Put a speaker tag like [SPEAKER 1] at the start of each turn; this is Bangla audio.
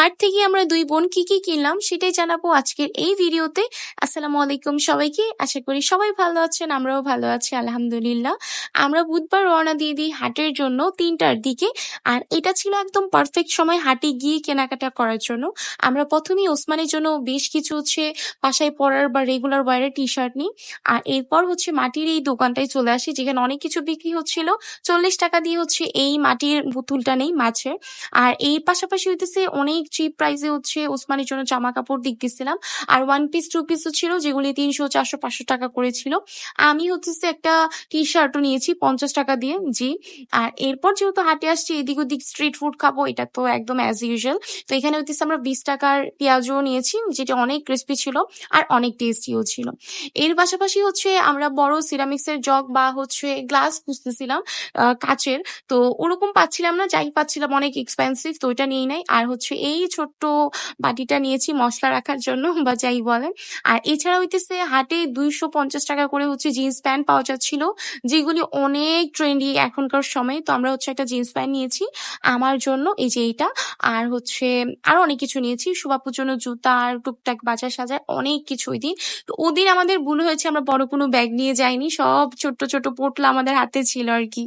[SPEAKER 1] হাট থেকে আমরা দুই বোন কি কি কিনলাম সেটাই জানাব আজকের এই ভিডিওতে। আসসালামু আলাইকুম সবাইকে। আশা করি সবাই ভালো আছেন, আমরাও ভালো আছি, আলহামদুলিল্লাহ। আমরা বুধবার রওনা দিয়ে দিই হাটের জন্য তিনটার দিকে। আর এটা ছিল একদম পারফেক্ট সময় হাটে গিয়ে কেনাকাটা করার জন্য। আমরা প্রথমেই ওসমানের জন্য বেশ কিছু হচ্ছে বাসায় পরার বা রেগুলার ওয়ারের টি শার্ট নিই। আর এরপর হচ্ছে মাটির এই দোকানটায় চলে আসি, যেখানে অনেক কিছু বিক্রি হচ্ছিল। চল্লিশ টাকা দিয়ে হচ্ছে এই মাটির পুতুলটা নেই, মাছের। আর এই পাশাপাশি হইতেছে অনেক চিপ প্রাইসে হচ্ছে ওসমানের জন্য জামা কাপড় দেখতেছিলাম আর ওয়ান পিস টু পিসও ছিল যেগুলি তিনশো, চারশো, পাঁচশো টাকা করেছিল। আমি হচ্ছে একটা টি শার্টও নিয়েছি পঞ্চাশ টাকা দিয়ে, জি। আর এরপর যেহেতু হাটে আসছি, এদিক ওদিক স্ট্রিট ফুড খাব, এটা তো একদম অ্যাজ ইউজুয়াল তো এখানে হচ্ছে আমরা বিশ টাকার পেঁয়াজও নিয়েছি, যেটা অনেক ক্রিস্পি ছিল আর অনেক টেস্টিও ছিল। এর পাশাপাশি হচ্ছে আমরা বড় সিরামিক্সের জগ বা হচ্ছে গ্লাস খুঁজতেছিলাম কাচের। তো ওরকম পাচ্ছিলাম না, যাই পাচ্ছিলাম অনেক এক্সপেন্সিভ তো ওইটা নিয়ে নাই। আর হচ্ছে এই ছোট্ট বাটিটা নিয়েছি মশলা রাখার জন্য, বা যাই বলেন। আর এছাড়া হইতেছে হাটে দুইশো পঞ্চাশ টাকা করে হচ্ছে জিন্স প্যান্ট পাওয়া যাচ্ছিল, যেগুলি অনেক ট্রেন্ডি এখনকার সময়। তো আমরা হচ্ছে একটা জিন্স প্যান্ট নিয়েছি আমার জন্য, এই যে এইটা। আর হচ্ছে আরও অনেক কিছু নিয়েছি সুবাপুর জন্য জুতা আর টুকটাক বাজার সাজার, অনেক কিছু ওই দিন। তো ওদিন আমাদের ভুল হয়েছে, আমরা বড় কোনো ব্যাগ নিয়ে যাইনি, সব ছোট্ট ছোট পোটলা আমাদের হাতে ছিল আর কি।